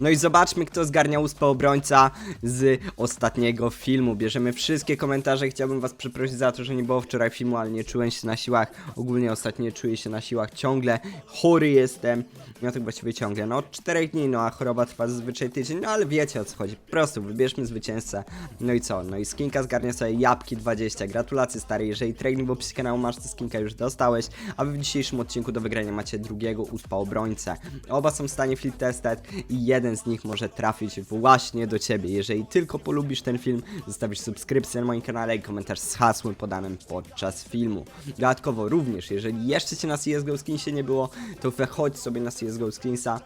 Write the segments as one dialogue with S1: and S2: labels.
S1: No i zobaczmy, kto zgarnia uspę obrońca z ostatniego filmu. Bierzemy wszystkie komentarze. Chciałbym was przeprosić za to, że nie było wczoraj filmu, ale nie czułem się na siłach. Ogólnie ostatnio czuję się na siłach ciągle. Chory jestem. No tak właściwie ciągle. No od 4 dni, no a choroba trwa zazwyczaj tydzień. No ale wiecie o co chodzi. Po prostu wybierzmy zwycięzcę. No i co? No i skinka zgarnia sobie Jabki 20. Gratulacje stary. Jeżeli training w opisie kanału masz, to skinka już dostałeś. A w dzisiejszym odcinku do wygrania macie drugiego uspa obrońcę. Oba są w stanie flip tested i jeden z nich może trafić właśnie do ciebie. Jeżeli tylko polubisz ten film, zostawisz subskrypcję na moim kanale i komentarz z hasłem podanym podczas filmu. Dodatkowo również, jeżeli jeszcze cię na CSGO Skinsie nie było, to wychodź sobie na CSGO Skinsa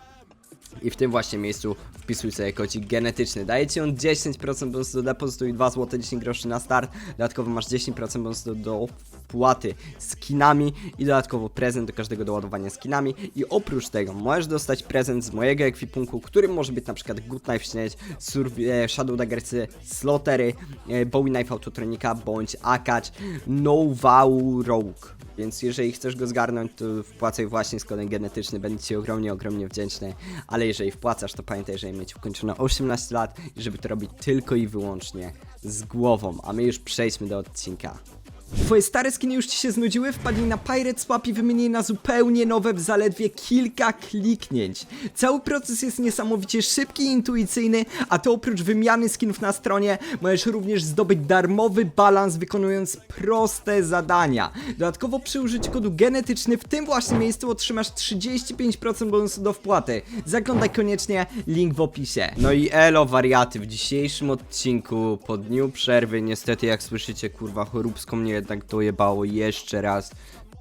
S1: i w tym właśnie miejscu wpisuj sobie kocik genetyczny. Daje ci on 10% bonusu do depozytu i 2 zł 10 groszy na start. Dodatkowo masz 10% bonusu do wpłaty skinami i dodatkowo prezent do każdego doładowania skinami. I oprócz tego możesz dostać prezent z mojego ekwipunku, którym może być na przykład Good Knife Śnieć, e, Shadow Daggersy, Slottery, e, Bowie Knife Autotronika bądź Akacz, No Wow Rogue. Więc jeżeli chcesz go zgarnąć, to wpłacaj właśnie z kodem genetyczny, będę Ci ogromnie, ogromnie wdzięczny. Ale jeżeli wpłacasz, to pamiętaj, żeby mieć ukończone 18 lat i żeby to robić tylko i wyłącznie z głową. A my już przejdźmy do odcinka. Twoje stare skiny już ci się znudziły? Wpadnij na Pirate Swap i wymienij na zupełnie nowe w zaledwie kilka kliknięć. Cały proces jest niesamowicie szybki i intuicyjny, a to oprócz wymiany skinów na stronie, możesz również zdobyć darmowy balans wykonując proste zadania. Dodatkowo przy użyciu kodu genetyczny w tym właśnie miejscu otrzymasz 35% bonusu do wpłaty. Zaglądaj koniecznie, link w opisie. No i elo wariaty, w dzisiejszym odcinku po dniu przerwy, niestety jak słyszycie kurwa choróbską mnie jednak dojebało jeszcze raz.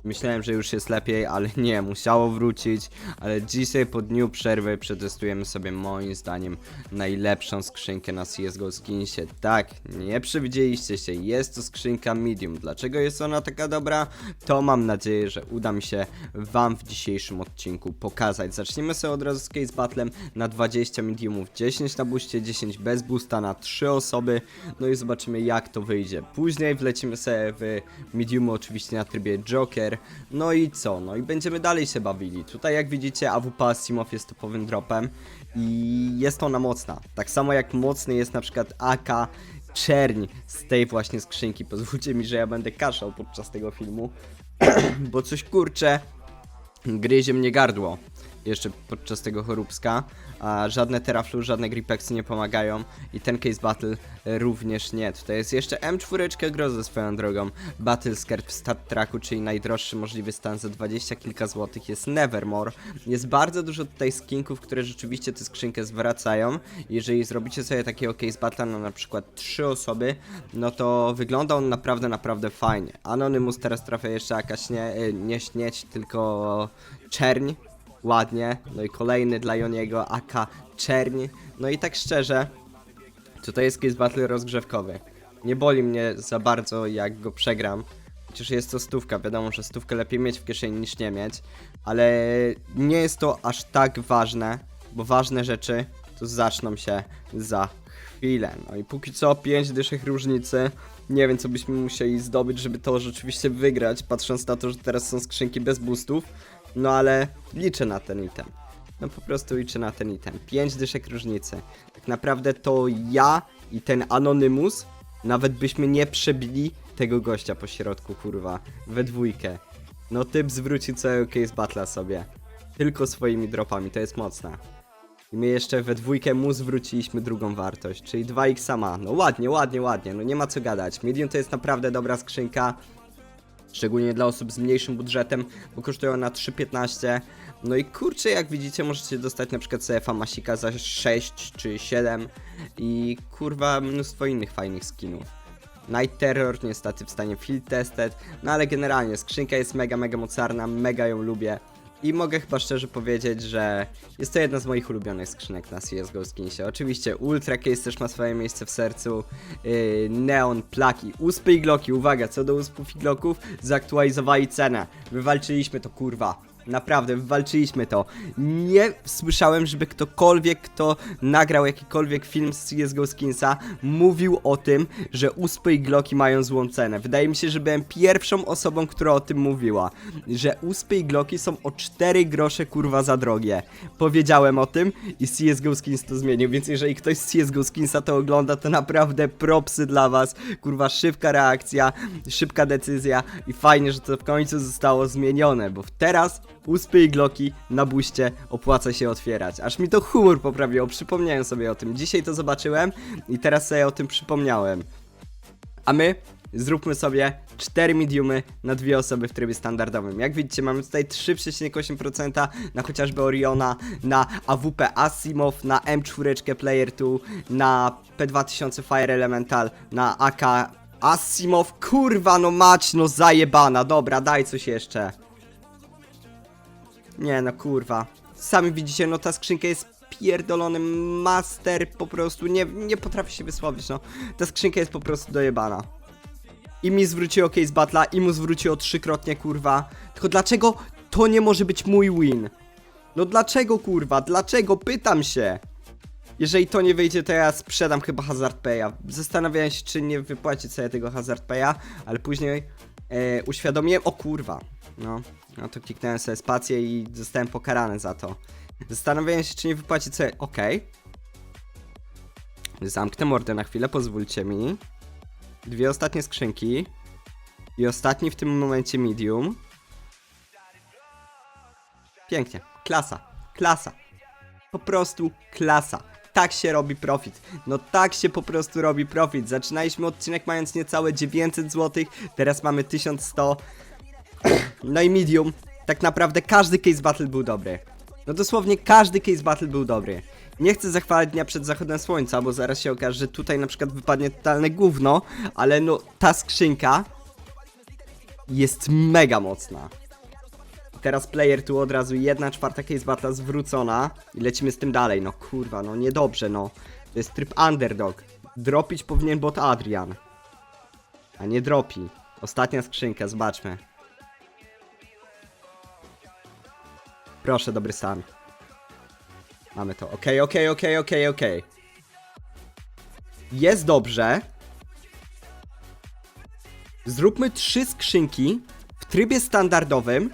S1: Myślałem, że już jest lepiej, ale nie, musiało wrócić. Ale dzisiaj po dniu przerwy przetestujemy sobie moim zdaniem najlepszą skrzynkę na CSGO Skinsie. Tak, nie przewidzieliście się, jest to skrzynka medium. Dlaczego jest ona taka dobra? To mam nadzieję, że uda mi się wam w dzisiejszym odcinku pokazać. Zaczniemy sobie od razu z case battlem na 20 mediumów, 10 na booście, 10 bez boosta na 3 osoby. No i zobaczymy jak to wyjdzie. Później wlecimy sobie w mediumu oczywiście na trybie Joker. No i co? No i będziemy dalej się bawili. Tutaj jak widzicie AWP Asimow jest topowym dropem i jest ona mocna. Tak samo jak mocny jest na przykład AK Czerń z tej właśnie skrzynki. Pozwólcie mi, że ja będę kaszał podczas tego filmu, bo coś kurczę gryzie mnie gardło jeszcze podczas tego choróbska, a żadne teraflu, żadne gripexy nie pomagają i ten case battle również nie. Tutaj jest jeszcze M4 grozy swoją drogą, battle skirt w start tracku, czyli najdroższy możliwy stan za 20 kilka złotych jest Nevermore. Jest bardzo dużo tutaj skinków, które rzeczywiście tę skrzynkę zwracają. Jeżeli zrobicie sobie takiego case battle na na przykład 3 osoby, no to wygląda on naprawdę, naprawdę fajnie. Anonymous teraz trafia jeszcze jakaś nie, y, nie śnieć, tylko czerń, ładnie. No i kolejny dla Joniego, AK Czerń. No i tak szczerze, tutaj jest case battle rozgrzewkowy. Nie boli mnie za bardzo, jak go przegram. Chociaż jest to stówka, wiadomo, że stówkę lepiej mieć w kieszeni niż nie mieć. Ale nie jest to aż tak ważne, bo ważne rzeczy to zaczną się za chwilę. No i póki co 5 dyszek różnicy. Nie wiem, co byśmy musieli zdobyć, żeby to rzeczywiście wygrać, patrząc na to, że teraz są skrzynki bez boostów. No ale liczę na ten item. No po prostu liczę na ten item. 5 dyszek różnicy. Tak naprawdę to ja i ten Anonymous nawet byśmy nie przebili tego gościa po środku, kurwa. We dwójkę. No typ zwrócił całego case battle'a sobie. Tylko swoimi dropami, to jest mocne. I my jeszcze we dwójkę mu zwróciliśmy drugą wartość, czyli 2x sama. No ładnie, ładnie, ładnie, no nie ma co gadać. Medium to jest naprawdę dobra skrzynka. Szczególnie dla osób z mniejszym budżetem, bo kosztują na 3,15. No i kurczę, jak widzicie, możecie dostać na przykład CFA Masika za 6 czy 7 i kurwa mnóstwo innych fajnych skinów. Night Terror niestety w stanie field tested, no ale generalnie skrzynka jest mega, mega mocarna, mega ją lubię. I mogę chyba szczerze powiedzieć, że jest to jedna z moich ulubionych skrzynek na CSGO Skinsie. Oczywiście Ultra Case też ma swoje miejsce w sercu, yy, Neon, Plaki, Uspy i Glocki. Uwaga, co do uspów i Glocków, zaktualizowali cenę. Wywalczyliśmy to kurwa. Naprawdę, walczyliśmy to. Nie słyszałem, żeby ktokolwiek, kto nagrał jakikolwiek film z CSGO Skinsa, mówił o tym, że uspy i gloki mają złą cenę. Wydaje mi się, że byłem pierwszą osobą, która o tym mówiła. Że uspy i gloki są o 4 grosze kurwa za drogie. Powiedziałem o tym i CSGO Skins to zmienił, więc jeżeli ktoś z CSGO Skinsa to ogląda, to naprawdę propsy dla was. Kurwa, szybka reakcja, szybka decyzja i fajnie, że to w końcu zostało zmienione, bo teraz uspy i gloki na buście opłaca się otwierać. Aż mi to humor poprawiło, przypomniałem sobie o tym. Dzisiaj to zobaczyłem i teraz sobie o tym przypomniałem. A my zróbmy sobie 4 mediumy na dwie osoby w trybie standardowym. Jak widzicie, mamy tutaj 3,8% na chociażby Oriona, na AWP Asimov, na M4 Player 2, na P2000 Fire Elemental, na AK Asimov. Kurwa, no mać, no zajebana. Dobra, daj coś jeszcze. Nie no, kurwa. Sami widzicie, no ta skrzynka jest pierdolony master, po prostu nie, nie potrafię się wysłowić, no. Ta skrzynka jest po prostu dojebana. I mi zwróciło case battle'a, i mu zwróciło trzykrotnie, kurwa. Tylko dlaczego to nie może być mój win? No dlaczego, kurwa? Dlaczego? Pytam się. Jeżeli to nie wyjdzie, to ja sprzedam chyba Hazard Pay'a. Zastanawiałem się, czy nie wypłacić sobie tego Hazard Pay'a, ale później e, uświadomiłem, o kurwa. No, no to kliknąłem sobie spację i zostałem pokarany za to. Zastanawiałem się, czy nie wypłacić sobie, okej. Zamknę mordę na chwilę, pozwólcie mi. Dwie ostatnie skrzynki. I ostatni w tym momencie medium. Pięknie. Klasa. Klasa. Po prostu klasa. Tak się robi profit. No tak się po prostu robi profit. Zaczynaliśmy odcinek mając niecałe 900 zł, teraz mamy 1100. No i medium. Tak naprawdę każdy case battle był dobry. No dosłownie każdy case battle był dobry. Nie chcę zachwalać dnia przed zachodem słońca, bo zaraz się okaże, że tutaj na przykład wypadnie totalne gówno, ale no ta skrzynka jest mega mocna. Teraz player tu od razu jedna czwarta case battle zwrócona i lecimy z tym dalej. No kurwa, no niedobrze, no. To jest tryb underdog. Dropić powinien bot Adrian. A nie dropi. Ostatnia skrzynka, zobaczmy. Proszę, dobry stan. Mamy to. Okej, okej, okej, okej, okej. Jest dobrze. Zróbmy trzy skrzynki w trybie standardowym.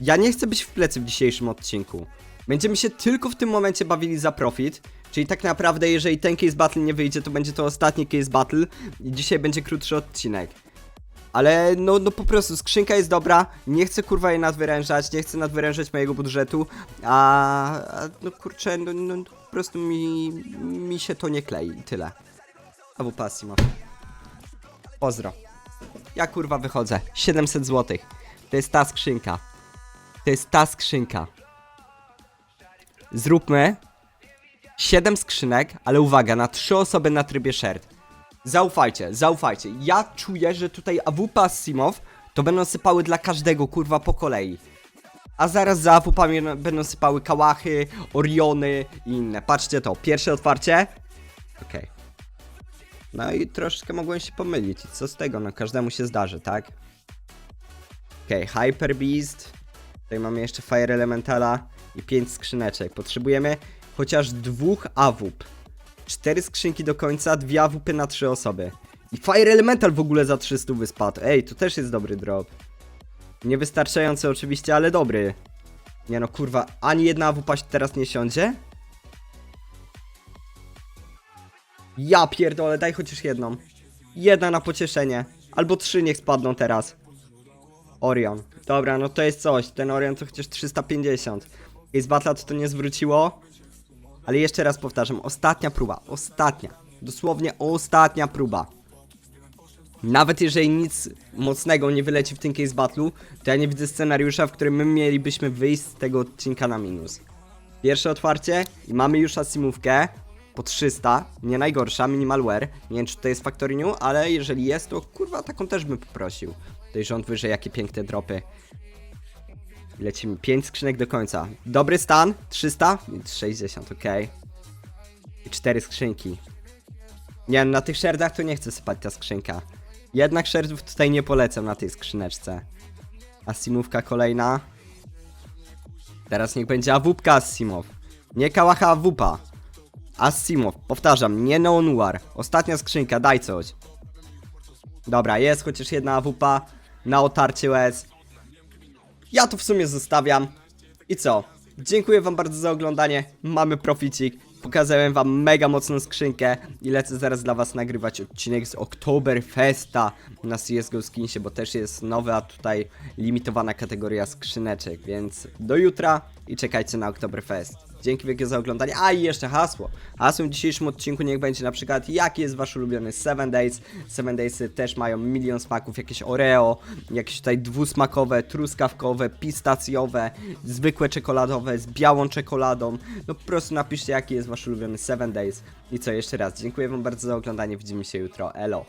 S1: Ja nie chcę być w plecy w dzisiejszym odcinku. Będziemy się tylko w tym momencie bawili za profit. Czyli tak naprawdę, jeżeli ten case battle nie wyjdzie, to będzie to ostatni case battle i dzisiaj będzie krótszy odcinek. Ale no, no po prostu skrzynka jest dobra, nie chcę kurwa jej nadwyrężać, nie chcę nadwyrężać mojego budżetu, a, a no kurczę, no, no po prostu mi, mi się to nie klei tyle. Abu Passimo. Pozdro. Ja kurwa wychodzę. 700 zł. To jest ta skrzynka. To jest ta skrzynka. Zróbmy 7 skrzynek, ale uwaga, na 3 osoby na trybie shared. Zaufajcie, zaufajcie. Ja czuję, że tutaj AWP Asimow to będą sypały dla każdego kurwa po kolei. A zaraz za AWP-ami będą sypały kałachy, Oriony i inne. Patrzcie to, pierwsze otwarcie. Okej. No i troszeczkę mogłem się pomylić. Co z tego? No każdemu się zdarzy, tak? Okej, Hyper Beast. Tutaj mamy jeszcze Fire Elementala i 5 skrzyneczek. Potrzebujemy chociaż dwóch AWP. Cztery skrzynki do końca, dwie AWP na trzy osoby. I Fire Elemental w ogóle za 300 wyspadł. Ej, to też jest dobry drop. Niewystarczający oczywiście, ale dobry. Nie no, kurwa, ani jedna AWP teraz nie siądzie? Ja pierdolę, daj chociaż jedną. Jedna na pocieszenie. Albo trzy niech spadną teraz. Orion. Dobra, no to jest coś. Ten Orion to chociaż 350. Ace Battle to nie zwróciło. Ale jeszcze raz powtarzam, ostatnia próba, ostatnia, dosłownie ostatnia próba. Nawet jeżeli nic mocnego nie wyleci w tym case battle'u, to ja nie widzę scenariusza, w którym my mielibyśmy wyjść z tego odcinka na minus. Pierwsze otwarcie i mamy już asimówkę po 300, nie najgorsza, minimalware. Nie wiem czy to jest Factory ale jeżeli jest, to kurwa taką też bym poprosił. Tutaj rząd wyżej, jakie piękne dropy. Lecimy 5 skrzynek do końca. Dobry stan, 300, 60, ok. I 4 skrzynki. Nie, na tych sherdach to nie chcę sypać ta skrzynka. Jednak sherdów tutaj nie polecam na tej skrzyneczce. Asimówka kolejna. Teraz niech będzie awupka Asimow. Nie kałacha awupa. Asimow, powtarzam, nie Neonuar. Ostatnia skrzynka, daj coś. Dobra, jest chociaż jedna awupa na otarcie łez. Ja to w sumie zostawiam. I co? Dziękuję wam bardzo za oglądanie. Mamy proficik. Pokazałem wam mega mocną skrzynkę i lecę zaraz dla was nagrywać odcinek z Oktoberfesta na CSGO Skinsie, bo też jest nowa tutaj limitowana kategoria skrzyneczek, więc do jutra i czekajcie na Oktoberfest. Dzięki wielkie za oglądanie. A i jeszcze hasło. Hasłem w dzisiejszym odcinku niech będzie na przykład jaki jest wasz ulubiony 7 Days. 7 Daysy też mają milion smaków, jakieś Oreo, jakieś tutaj dwusmakowe, truskawkowe, pistacjowe, zwykłe czekoladowe z białą czekoladą. No po prostu napiszcie jaki jest wasz ulubiony 7 Days. I co jeszcze raz, dziękuję wam bardzo za oglądanie, widzimy się jutro. Elo.